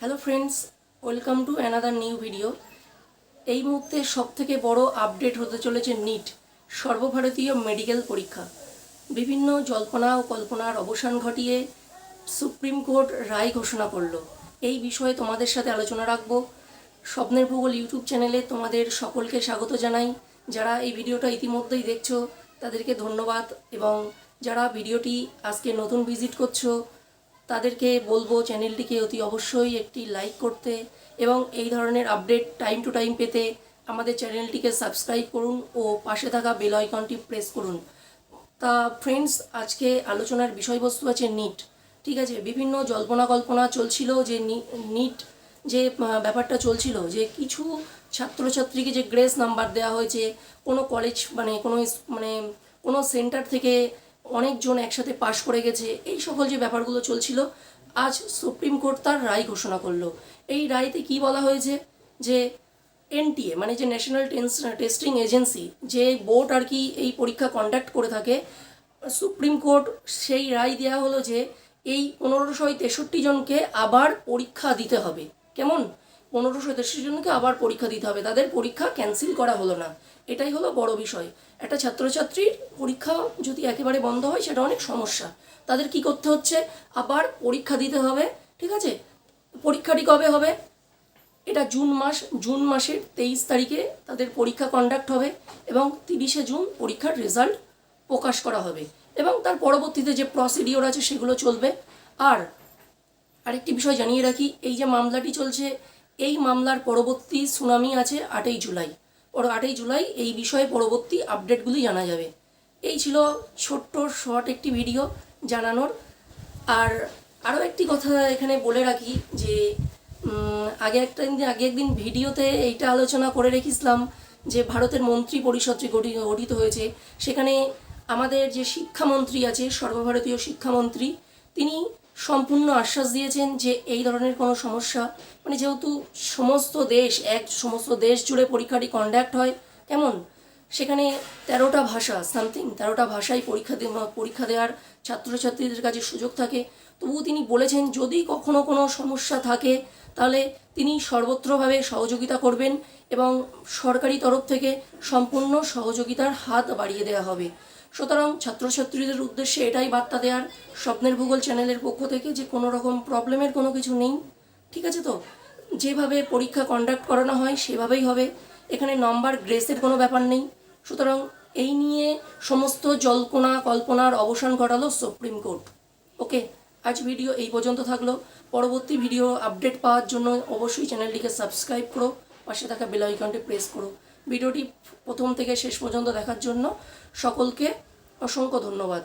Hello friends welcome to another new video এই মুহূর্তে সব থেকে বড় আপডেট হতে চলেছে নিট সর্বভারতীয় মেডিকেল পরীক্ষা। বিভিন্ন জল্পনা ও কল্পনার অবসান ঘটিয়ে সুপ্রিম কোর্ট রায় ঘোষণা করল। এই বিষয়ে তোমাদের সাথে আলোচনা রাখব। স্বপ্নের ভূগোল ইউটিউব চ্যানেলে তোমাদের সকলকে স্বাগত জানাই। যারা এই ভিডিওটা ইতিমধ্যেই দেখছ, তাদেরকে ধন্যবাদ। এবং যারা ভিডিওটি আজকে নতুন ভিজিট করছ তাদেরকে বলব চ্যানেলটিকে অতি অবশ্যই একটি লাইক করতে এবং এই ধরনের আপডেট টাইম টু টাইম পেতে আমাদের চ্যানেলটিকে সাবস্ক্রাইব করুন ও পাশে থাকা বেল আইকনটি প্রেস করুন। তা ফ্রেন্ডস আজকে আলোচনার বিষয়বস্তু আছে নিট ঠিক আছে, বিভিন্ন জল্পনা কল্পনা চলছিল যে নিট যে ব্যাপারটা চলছিল, যে কিছু ছাত্রছাত্রীকে যে গ্রেস নাম্বার দেওয়া হয়েছে, কোনো কলেজ মানে কোনো মানে কোনো সেন্টার থেকে অনেকজন একসাথে পাশ করে গেছে। এই সকল যে ব্যাপারগুলো চলছিল, আজ সুপ্রিম কোর্ট তার রায় ঘোষণা করল। এই রায়তে কি বলা হয়েছে? যে এনটিএ মানে যে ন্যাশনাল টেস্টিং এজেন্সি, যে বোর্ড আর কি এই পরীক্ষা কন্ডাক্ট করে থাকে, সুপ্রিম কোর্ট সেই রায় দেওয়া হলো যে এই পনেরোশো তেষট্টি জনকে আবার পরীক্ষা দিতে হবে। কেমন? পনেরোশো তেষট্টি জনকে আবার পরীক্ষা দিতে হবে? তাদের পরীক্ষা ক্যান্সেল করা হলো না। এটাই হলো বড় বিষয়। একটা ছাত্রছাত্রীর পরীক্ষা যদি একেবারে বন্ধ হয়, সেটা অনেক সমস্যা। তাদের কি করতে হচ্ছে? আবার পরীক্ষা দিতে হবে, ঠিক আছে? পরীক্ষাটি কবে হবে? এটা জুন মাস, জুন মাসের তেইশ তারিখে তাদের পরীক্ষা কন্ডাক্ট হবে এবং তিরিশে জুন পরীক্ষার রেজাল্ট প্রকাশ করা হবে। এবং তার পরবর্তীতে যে প্রসিডিওর আছে, সেগুলো চলবে। আর আরেকটি বিষয় জানিয়ে রাখি, এই যে মামলাটি চলছে এই মামলার পরবর্তী সুনামি আছে আটই জুলাই। পর আটই জুলাই এই বিষয়ে পরবর্তী আপডেটগুলি জানা যাবে। এই ছিল ছোট্ট, শর্ট একটি ভিডিও জানানোর। আর আরও একটি কথা এখানে বলে রাখি যে আগে একটা দিন, আগে একদিন ভিডিওতে এইটা আলোচনা করে রেখেছিলাম যে ভারতের মন্ত্রী পরিষদ যে গঠিত হয়েছে, সেখানে আমাদের যে শিক্ষামন্ত্রী আছে, সর্বভারতীয় শিক্ষামন্ত্রী, তিনি সম্পূর্ণ আশ্বাস দিয়েছেন যে এই ধরনের কোনো সমস্যা মানে যেহেতু সমস্ত দেশ এক, সমস্ত দেশ জুড়ে পরীক্ষাটি কন্ডাক্ট হয়, কেমন? সেখানে তেরোটা ভাষা সামথিং তেরোটা ভাষায় পরীক্ষা পরীক্ষা দেওয়ার ছাত্রছাত্রীদের কাছে সুযোগ থাকে। তবুও তিনি বলেছেন, যদি কখনো কোনো সমস্যা থাকে, তাহলে তিনি সর্বত্রভাবে সহযোগিতা করবেন এবং সরকারি তরফ থেকে সম্পূর্ণ সহযোগিতার হাত বাড়িয়ে দেওয়া হবে। সুতরাং ছাত্রছাত্রীদের উদ্দেশ্যে এটাই বার্তা দেওয়ার স্বপ্নের ভূগোল চ্যানেলের পক্ষ থেকে যে কোনো রকম প্রবলেমের কোনো কিছু নেই। ঠিক আছে তো? যেভাবে পরীক্ষা কন্ডাক্ট করানো হয়, সেভাবেই হবে। এখানে নম্বর গ্রেসের কোনো ব্যাপার নেই। সুতরাং এই নিয়ে সমস্ত জল্পনা, কল্পনার অবসান ঘটালো সুপ্রিম কোর্ট ওকে আজ ভিডিও এই পর্যন্ত থাকল। পরবর্তী ভিডিও আপডেট পাওয়ার জন্য অবশ্যই চ্যানেলটিকে সাবস্ক্রাইব করো। পাশে থাকা বেল আইকনটি প্রেস করো। ভিডিওটি প্রথম থেকে শেষ পর্যন্ত দেখার জন্য সকলকে অসংখ্য ধন্যবাদ।